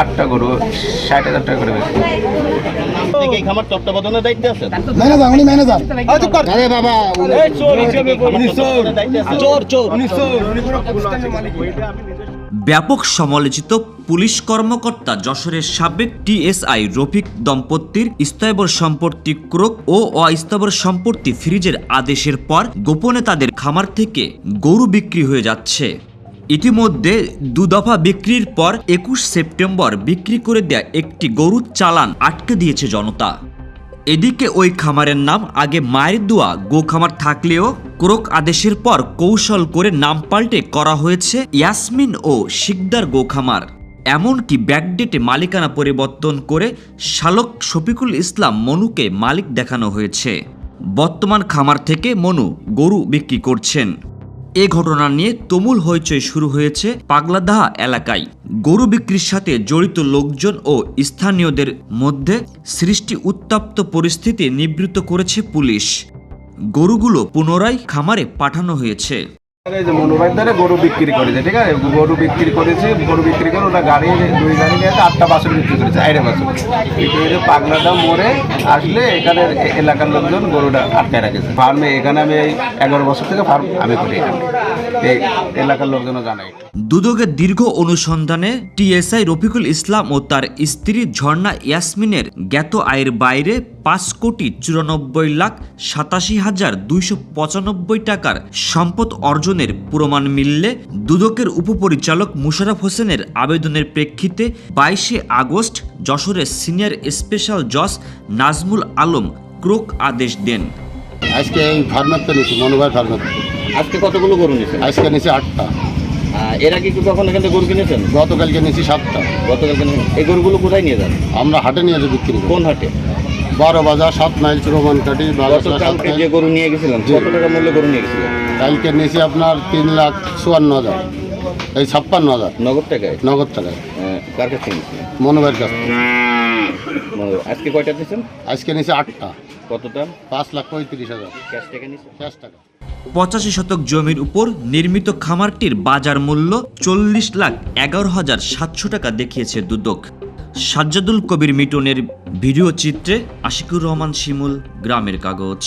আটটা গরু ষাট হাজার টাকা করে বেশি এই খামার তত্ত্বাবধানের দায়িত্বে আছেন ম্যানেজার উনি ম্যানেজার আরে বাবা চোর হিসেবে খামার তত্ত্বাবধানের দায়িত্বে আছেন। চোর চোর। ব্যাপক সমালোচিত পুলিশ কর্মকর্তা যশোরের সাবেক টিএসআই রফিক দম্পতির স্থায়বর সম্পত্তি ক্রোক ও অস্থাবর সম্পত্তি ফ্রিজের আদেশের পর গোপনে তাদের খামার থেকে গরু বিক্রি হয়ে যাচ্ছে। ইতিমধ্যে দু দফা বিক্রির পর একুশ সেপ্টেম্বর বিক্রি করে দেয়া একটি গরুর চালান আটকে দিয়েছে জনতা। এদিকে ওই খামারের নাম, আগে মায়ের দোয়া, গো খামার থাকলেও ক্রোক আদেশের পর কৌশল করে নাম পাল্টে করা হয়েছে ইয়াসমিন ও শিকদার গো খামার। এমনকি ব্যাকডেটে মালিকানা পরিবর্তন করে শালক শফিকুল ইসলাম মনুকে মালিক দেখানো হয়েছে। বর্তমান খামার থেকে মনু গরু বিক্রি করছেন। এ ঘটনা নিয়ে তুমুল হইচই শুরু হয়েছে পাগলাদাহা এলাকায়। গরু বিক্রির সাথে জড়িত লোকজন ও স্থানীয়দের মধ্যে সৃষ্টি উত্তপ্ত পরিস্থিতি নিবৃত্ত করেছে পুলিশ। গরুগুলো পুনরায় খামারে পাঠানো হয়েছে। এই যে গরু বিক্রি করেছে, ঠিক আছে? গরু বিক্রি করেছে, গরু বিক্রি করে ওটা গাড়ি, দুই গাড়ি নিয়ে আটটা বাছুর বিক্রি করেছে, আইরে বাছুর বিক্রি করে পাগলাটা মরে আসলে এখানে এলাকার লোকজন গরুটা আটকায় রাখেছে। ফার্মে, এখানে আমি এই এগারো বছর থেকে ফার্ম আমি করি এখানে। এলাকার লোকজনও জানাই দুদকের দীর্ঘ অনুসন্ধানে টিএসআই রফিকুল ইসলাম ও তার স্ত্রী ঝর্ণা ইয়াসমিনের জ্ঞাত আয়ের বাইরে পাঁচ কোটি চুরানব্বই লাখ সাতাশি হাজার দুইশো পঁচানব্বই টাকার সম্পদ অর্জনের প্রমাণ মিললে দুদকের উপপরিচালক মুশারফ হোসেনের আবেদনের প্রেক্ষিতে বাইশে আগস্ট যশোরের সিনিয়র স্পেশাল জজ নাজমুল আলম ক্রোক আদেশ দেন। আজকে এই ফার্মেরটা নিয়েছি মনোভাই ফার্মের আজকে কতগুলো গরু নিয়েছেন? আজকে নিয়েছি আটটা। এর আগে কি কখন এখান থেকে গরু কিনেছেন? গতকালকে নিয়েছি সাতটা। গতকালকে এই গরুগুলো কোথায় নিয়ে যান? আমরা হাটে নিয়ে যাব বিক্রি করি। কোন হাটে? বারো বাজার সাত মাইল চুরমান কাটি যে গরু নিয়ে গেছিলাম। কত টাকা মূল্যে গরু নিয়ে গেছিলেন? কালকে নিয়েছি আপনার তিন লাখ চুয়ান্ন হাজার। এই ছাপ্পান্ন হাজার। নগদ টাকায়? নগদ টাকায়। কার কাছে মনোভাইয়ের কাছ থেকে। আজকে কয়টা দিয়েছেন? আজকে নিয়েছি আটটা। কতটা পাঁচ লাখ পঁয়ত্রিশ হাজার। ক্যাশ টাকা নিয়েছেন? ক্যাশ টাকা। পঁচাশি শতক জমির উপর নির্মিত খামারটির বাজার মূল্য চল্লিশ লাখ এগারো হাজার সাতশো টাকা দেখিয়েছে দুদক। সাজ্জাদুল কবির মিটনের ভিডিও চিত্রে আশিকুর রহমান শিমুল গ্রামের কাগজ।